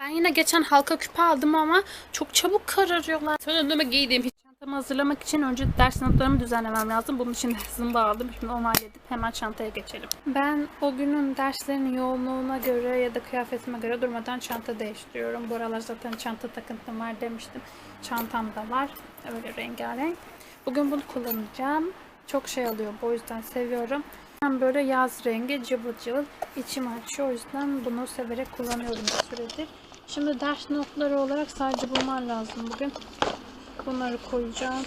Ben yine geçen halka küpe aldım ama çok çabuk kararıyorlar. Sonra önüme giydim. Hiç çantamı hazırlamak için önce ders notlarımı düzenlemem lazım. Bunun için zımba aldım. Şimdi onu halledip hemen çantaya geçelim. Ben o günün derslerin yoğunluğuna göre ya da kıyafetime göre durmadan çanta değiştiriyorum. Bu aralar zaten çanta takıntım var demiştim. Çantam da var. Öyle rengarenk. Bugün bunu kullanacağım. Çok şey alıyor. Bu yüzden seviyorum. Hem böyle yaz rengi cıvıl cıvıl içim açıyor. O yüzden bunu severek kullanıyorum bir süredir. Şimdi ders notları olarak sadece bunlar lazım bugün. Bunları koyacağım.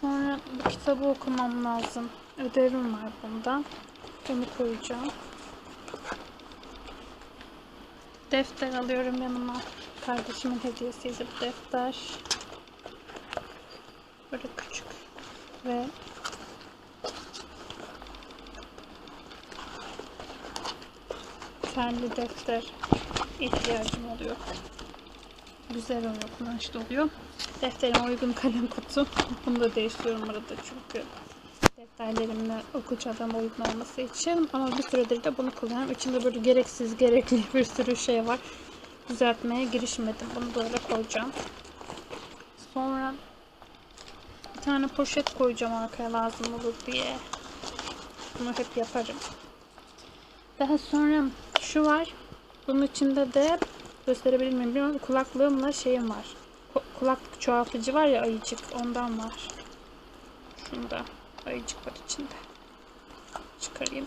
Sonra bu kitabı okumam lazım. Ödevim var bunda. Bunu koyacağım. Defter alıyorum yanıma. Kardeşimin hediyesiydi bu defter. Böyle küçük ve terli defter ihtiyacım oluyor. Güzel oluyor, kullanışlı oluyor. Defterime uygun kalem kutu. Bunu da değiştiriyorum arada çünkü defterlerimle okuyacağım uygun olması için. Ama bir süredir de bunu kullanıyorum. İçinde böyle gereksiz, gerekli bir sürü şey var. Düzeltmeye girişmedim. Bunu böyle koyacağım. Sonra bir tane poşet koyacağım arkaya lazım olur diye. Bunu hep yaparım. Daha sonra şu var. Bunun içinde de gösterebilir miyim bilmiyorum. Kulaklığımla şeyim var. Ku- Kulaklık çoğaltıcı var ya ayıcık. Ondan var. Şunda ayıcık var içinde. Çıkarayım.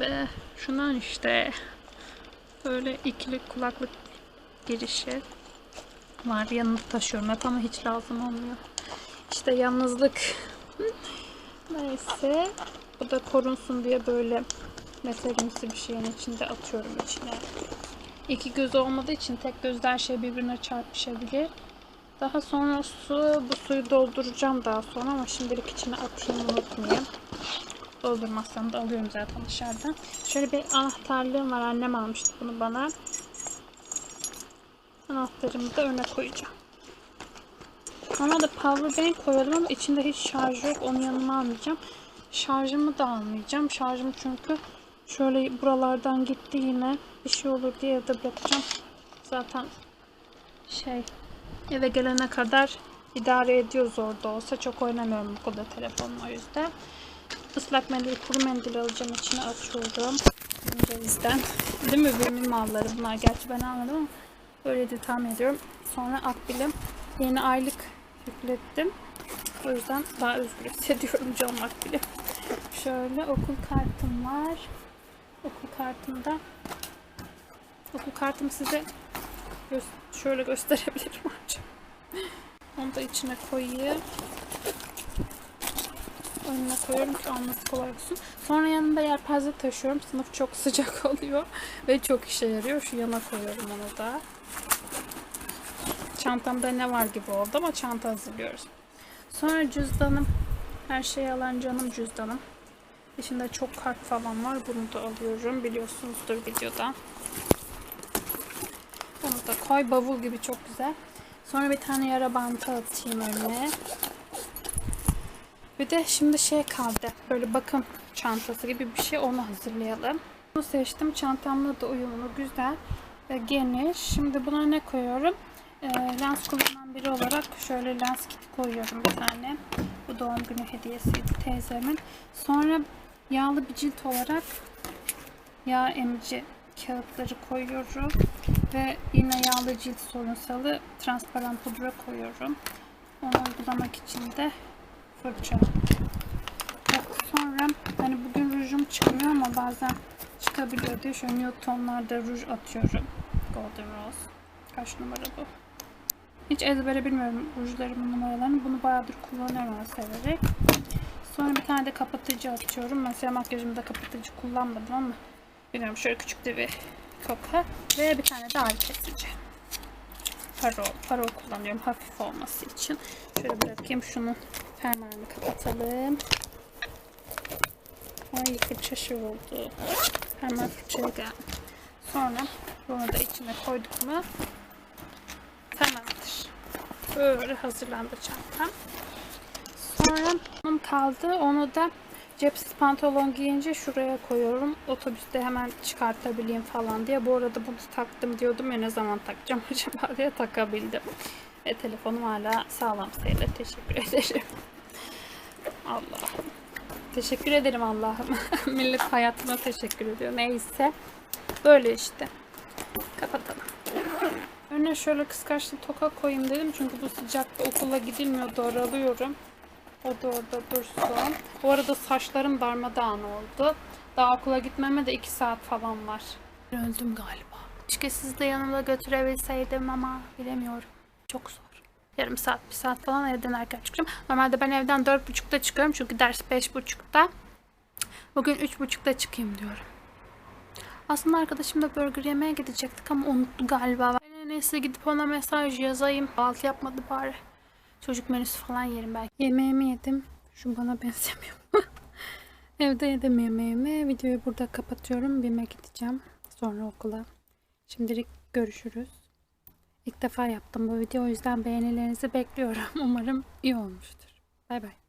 Ve şundan işte. Böyle ikili kulaklık girişi var. Yanımda taşıyorum hep ama hiç lazım olmuyor. İşte yalnızlık. Neyse. Bu da korunsun diye böyle mesalimsi bir şeyin içinde atıyorum içine. İki göz olmadığı için tek gözde şey birbirine çarpışabilir. Daha sonra su, bu suyu dolduracağım daha sonra ama şimdilik içine atayım unutmayayım. Doldurmazsam da alıyorum zaten dışarıdan. Şöyle bir anahtarlığım var. Annem almıştı bunu bana. Anahtarımı da öne koyacağım. Normalde power bank koyalım ama içinde hiç şarj yok. Onu yanıma almayacağım. Şarjımı da almayacağım. Şarjım çünkü şöyle buralardan gitti yine. Bir şey olur diye evde bırakacağım. Zaten şey eve gelene kadar idare ediyoruz orada olsa. Çok oynamıyorum bu kadar telefonla o yüzden. Islak mendil, kuru mendil alacağım. içine atıyorum. Cevizden. Değil mi? Benim malları bunlar. Gerçi ben almadım ama öyle de tahmin ediyorum. Sonra Akbil'im yeni aylık yüklettim. O yüzden daha özgür hissediyorum canım Akbil'im. Şöyle okul kartım var. Okul kartımda okul kartımı size gö- şöyle gösterebilirim acaba. Onu da içine koyayım. Önüne koyuyorum ki alması kolay olsun. Sonra yanında yelpaze taşıyorum. Sınıf çok sıcak oluyor. Ve çok işe yarıyor. Şu yana koyuyorum onu da. Çantamda ne var gibi oldu ama çanta hazırlıyoruz. Sonra cüzdanım. Her şeyi alan canım cüzdanım. İçinde çok kart falan var. Bunu da alıyorum. Biliyorsunuzdur videoda. Bunu da koy. Bavul gibi çok güzel. Sonra bir tane yara bantı atayım önüne. Bir de şimdi şey kaldı. Böyle bakım çantası gibi bir şey. Onu hazırlayalım. Bunu seçtim. Çantamla da uyumlu. Güzel ve geniş. Şimdi buna ne koyuyorum? Ee, lens kullanan biri olarak şöyle lens kit koyuyorum bir tane. Bu doğum günü hediyesiydi teyzemin. Sonra yağlı bir cilt olarak yağ emici kağıtları koyuyorum. Ve yine yağlı cilt sorunsalı transparan pudra koyuyorum. Onu uygulamak için de fırça. Sonra hani bugün rujum çıkmıyor ama bazen çıkabiliyor diye şöyle nude ruj atıyorum. Golden Rose. Kaç numara bu? Hiç ezbere bilmiyorum rujlarımın numaralarını. Bunu bayağıdır kullanıyorum severek. Sonra bir tane de kapatıcı atıyorum. Mesela makyajımda kapatıcı kullanmadım ama bilmiyorum şöyle küçük de bir toka. Ve bir tane de ağrı kesici. Parol. Parol kullanıyorum hafif olması için. Şöyle bırakayım şunu fermuarını kapatalım. Ay fırça şey oldu. Hemen fırçaya gel. Sonra bunu da içine koyduk mu tamamdır. Böyle hazırlandı çantam. Sonra kaldı. Onu da cepsiz pantolon giyince şuraya koyuyorum. Otobüste hemen çıkartabileyim falan diye. Bu arada bunu taktım diyordum ya ne zaman takacağım acaba diye takabildim. Ve telefonum hala sağlam sayılır. Teşekkür ederim. Allah'ım. Teşekkür ederim Allah'ım. Millet hayatıma teşekkür ediyor. Neyse. Böyle işte. Kapatalım. Önüne şöyle kıskaçlı toka koyayım dedim. Çünkü bu sıcakta okula gidilmiyor. Daralıyorum. O da orada dursun. Bu arada saçlarım darmadağın oldu. Daha okula gitmeme de 2 saat falan var. Öldüm galiba. Keşke sizi de yanımda götürebilseydim ama bilemiyorum. Çok zor. Yarım saat, bir saat falan evden erken çıkacağım. Normalde ben evden 4.30'da çıkıyorum çünkü ders 5.30'da. Bugün 3.30'da çıkayım diyorum. Aslında arkadaşımla burger yemeye gidecektik ama unuttu galiba. Ben en iyisi gidip ona mesaj yazayım. Altı yapmadı bari. Çocuk menüsü falan yerim belki. Yemeğimi yedim. Şu bana benzemiyor. Evde yedim yemeğimi. Videoyu burada kapatıyorum. BİM'e gideceğim. Sonra okula. Şimdilik görüşürüz. İlk defa yaptım bu video. O yüzden beğenilerinizi bekliyorum. Umarım iyi olmuştur. Bay bay.